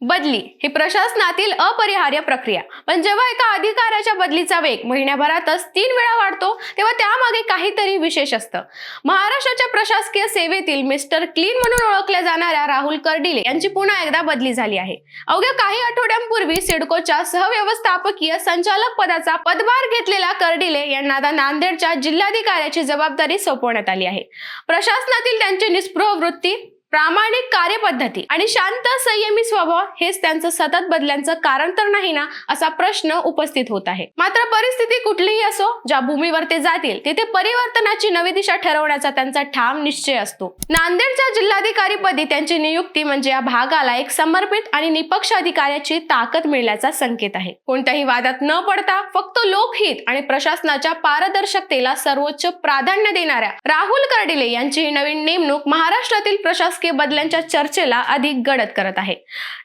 बदली ही प्रशासनातील अपरिहार्य प्रक्रिया. पण जेव्हा एका अधिकाऱ्याच्या बदलीचा वेग महिन्याभरातच तीन वेळा वाढतो तेव्हा त्यामागे काहीतरी विशेष असतं. महाराष्ट्राच्या प्रशासकीय सेवेतील मिस्टर क्लीन म्हणून ओळखल्या जाणाऱ्या राहुल कर्डिले यांची पुन्हा एकदा बदली झाली आहे. अवघ्या काही आठवड्यांपूर्वी सिडकोच्या सहव्यवस्थापकीय संचालक पदाचा पदभार घेतलेला कर्डिले यांना आता नांदेडच्या जिल्हाधिकाऱ्याची जबाबदारी सोपवण्यात आली आहे. प्रशासनातील त्यांची निस्पृह वृत्ती प्रामाणिक कार्यपद्धती आणि शांत संयमी स्वभाव हेच त्यांचं सतत बदल्यांचं कारण तर नाही ना असा प्रश्न उपस्थित होत आहे. मात्र परिस्थिती कुठलीही असो ज्या भूमीवर ते जातील तिथे परिवर्तनाची नवी दिशा ठरवण्याचा त्यांचा ठाम निश्चय असतो. नांदेडच्या जिल्हाधिकारी पदी त्यांची नियुक्ती म्हणजे या भागाला एक समर्पित आणि निपक्ष अधिकाऱ्याची ताकद मिळण्याचा संकेत आहे. कोणत्याही वादात न पडता फक्त लोकहित आणि प्रशासनाच्या पारदर्शकतेला सर्वोच्च प्राधान्य देणाऱ्या राहुल कर्डिले यांची ही नवीन नेमणूक महाराष्ट्रातील प्रशासकीय बदल्यांच्या चर्चेला अधिक गडद करत आहे.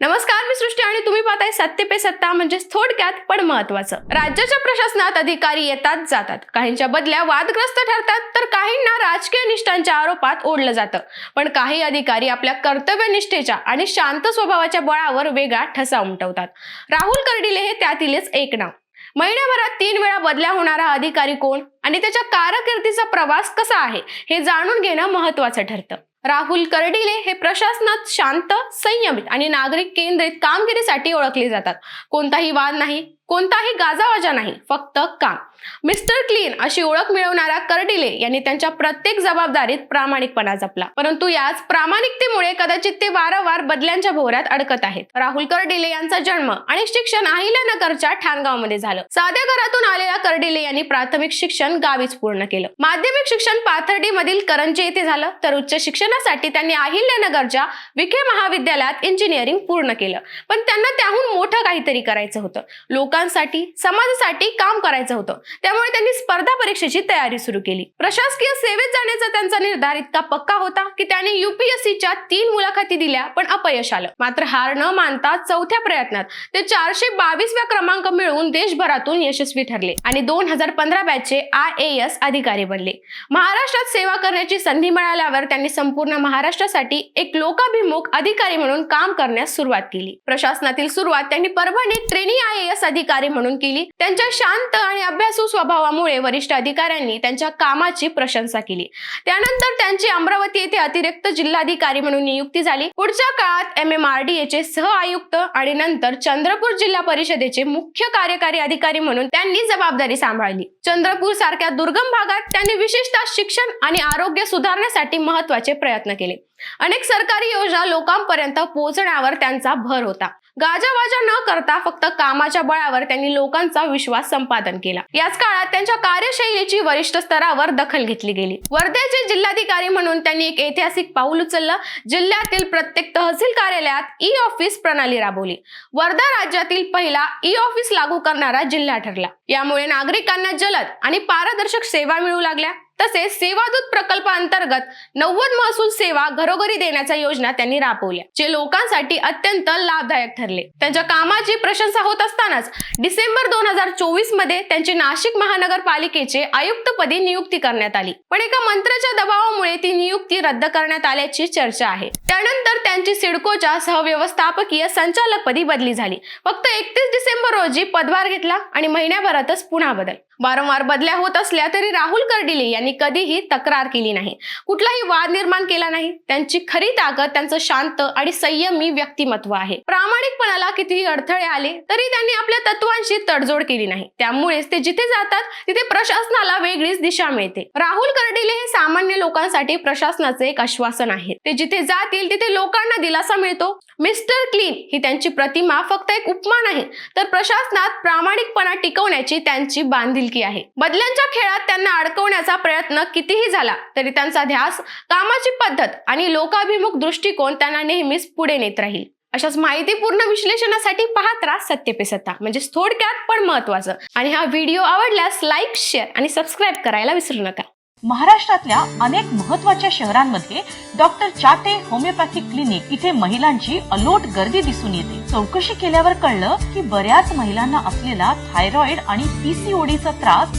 नमस्कार मी सृष्टी आणि तुम्ही पाहताय सत्य पे सत्ता म्हणजे थोडक्यात पण महत्वाचं राज्याच्या प्रशासनात अधिकारी येतात जातात. काहींच्या बदल्या वादग्रस्त ठरतात तर काहींना राजकीय निष्ठांच्या आरोपात ओढलं जातं. पण काही अधिकारी आपल्या कर्तव्यनिष्ठेच्या आणि शांत स्वभावाच्या बळावर वेगळा ठसा उमटवतात. राहुल कर्डिले हे त्यातीलच एक नाव. महिन्याभरात तीन वेळा बदल्या होणारा अधिकारी कोण? आणि त्याच्या कारकिर्दीचा प्रवास कसा आहे? हे जाणून घेणं महत्वाचं ठरतं. राहुल कर्डिले हे प्रशासनात शांत संयमित आणि नागरिक केंद्रित कामगिरीसाठी ओळखले जातात. कोणताही वाद नाही कोणताही गाजावाजा नाही फक्त काम. मिस्टर क्लीन अशी ओळख मिळवणाऱ्या कर्डिले यांनी त्यांच्या प्रत्येक जबाबदारीत प्रामाणिकपणा जपला. परंतु याच प्रामाणिकतेमुळे कदाचित ते वारंवार बदल्यांच्या भोवऱ्यात अडकत आहेत. राहुल कर्डिले यांचा जन्म आणि शिक्षण अहिल्यानगरच्या ठाणगावमध्ये झालं. साध्या घरातून आलेल्या कर्डिले यांनी प्राथमिक शिक्षण गावीच पूर्ण केलं. माध्यमिक शिक्षण पाथर्डी मधील करंजे येथे झालं तर उच्च शिक्षणासाठी त्यांनी अहिल्यानगरच्या विखे महाविद्यालयात इंजिनिअरिंग पूर्ण केलं. पण त्यांना त्याहून मोठं काहीतरी करायचं होतं. लोक लोकांसाठी समाजासाठी काम करायचं होतं. त्यामुळे त्यांनी स्पर्धा परीक्षेची तयारी सुरू केली. प्रशासकीय सेवेत जाण्याचा त्यांचा निर्धार इतका पक्का होता की त्यांनी युपीएससीच्या तीन मुलाखती दिल्या पण अपयश आलं. मात्र हार न मानता चौथ्या प्रयत्नात ते चारशे बावीसव्या क्रमांक मिळवून देशभरातून यशस्वी ठरले आणि दोन हजार पंधरा बॅचचे आय ए एस अधिकारी बनले. महाराष्ट्रात सेवा करण्याची संधी मिळाल्यावर त्यांनी संपूर्ण महाराष्ट्रासाठी एक लोकाभिमुख अधिकारी म्हणून काम करण्यास सुरुवात केली. प्रशासनातील सुरुवात त्यांनी परभणीत ट्रेनी आय एस अधिकारी म्हणून केली. त्यांच्या शांत आणि अभ्यासू स्वभावामुळे वरिष्ठ अधिकाऱ्यांनी त्यांच्या कामाची प्रशंसा केली. त्यानंतर त्यांची अमरावती येथे अतिरिक्त जिल्हाधिकारी म्हणून नियुक्ती झाली. पुढच्या काळात एम एम आर डी एचे सह आयुक्त आणि नंतर चंद्रपूर जिल्हा परिषदेचे मुख्य कार्यकारी अधिकारी म्हणून त्यांनी जबाबदारी सांभाळली. चंद्रपूर सारख्या दुर्गम भागात त्यांनी विशेषतः शिक्षण आणि आरोग्य सुधारण्यासाठी महत्त्वाचे प्रयत्न केले. अनेक सरकारी योजना लोकांपर्यंत पोहोचण्यावर त्यांचा भर होता. गाजावाजा न करता फक्त कामाच्या बळावर त्यांनी लोकांचा विश्वास संपादन केला. याच काळात त्यांच्या कार्यशैलीची वरिष्ठ स्तरावर दखल घेतली गेली. वर्ध्याचे जिल्हाधिकारी म्हणून त्यांनी एक ऐतिहासिक पाऊल उचललं. जिल्ह्यातील प्रत्येक तहसील कार्यालयात ई ऑफिस प्रणाली राबवली. वर्धा राज्यातील पहिला ई ऑफिस लागू करणारा जिल्हा ठरला. यामुळे नागरिकांना जलद आणि पारदर्शक सेवा मिळू लागल्या. तसेच सेवादूत प्रकल्पांतर्गत नव्वद महसूल सेवा घरोघरी देण्याच्या योजना त्यांनी राबवल्या जे लोकांसाठी अत्यंत लाभदायक ठरले. त्यांच्या कामाची प्रशंसा होत असतानाच डिसेंबर दोन हजार चोवीसमध्ये त्यांची नाशिक महानगरपालिकेचे आयुक्तपदी नियुक्ती करण्यात आली. पण एका मंत्र्याच्या दबावामुळे ती नियुक्ती रद्द करण्यात आल्याची चर्चा आहे. त्यानंतर त्यांची सिडकोच्या सहव्यवस्थापकीय संचालकपदी बदली झाली. फक्त एकतीस डिसेंबर रोजी पदभार घेतला आणि महिन्याभरातच पुन्हा बदल. वारंवार बदल्या होत असल्या तरी राहुल कर्डिले यांनी कधीही तक्रार केली नाही. कुठलाही वाद निर्माण केला नाही. त्यांची खरी ताकद त्यांचं शांत आणि संयमी व्यक्तिमत्व आहे. प्रामाणिकपणाला कितीही अडथळे आले तरी त्यांनी आपल्या तत्वांशी तडजोड केली नाही. त्यामुळेच ते जिथे जातात तिथे प्रशासनाला वेगळीच दिशा मिळते. राहुल कर्डिले हे सामान्य लोकांसाठी प्रशासनाचे एक आश्वासन आहे. ते जिथे जातील तिथे लोकांना दिलासा मिळतो. मिस्टर क्लीन ही त्यांची प्रतिमा फक्त एक उपमा नाही तर प्रशासनात प्रामाणिकपणा टिकवण्याची त्यांची बांधिलकी आहे. बदल्यांच्या खेळात त्यांना अडकवण्याचा प्रयत्न कितीही झाला तरी त्यांचा ध्यास कामाची पद्धत आणि लोकाभिमुख दृष्टिकोन त्यांना नेहमीच पुढे नेत राहील. अशाच माहितीपूर्ण विश्लेषणासाठी पाहत राहा सत्य सत्ता म्हणजे थोडक्यात पण महत्वाचं आणि हा व्हिडिओ आवडल्यास लाईक शेअर आणि सबस्क्राईब करायला विसरू नका. महाराष्ट्रातल्या अनेक महत्त्वाच्या शहरांमध्ये डॉक्टर चाटे होमिओपॅथिक क्लिनिक इथे महिलांची अलोट गर्दी दिसून येते. चौकशी केल्यावर कळलं की बऱ्याच महिलांना असलेला थायरॉइड आणि पीसीओडीचा त्रास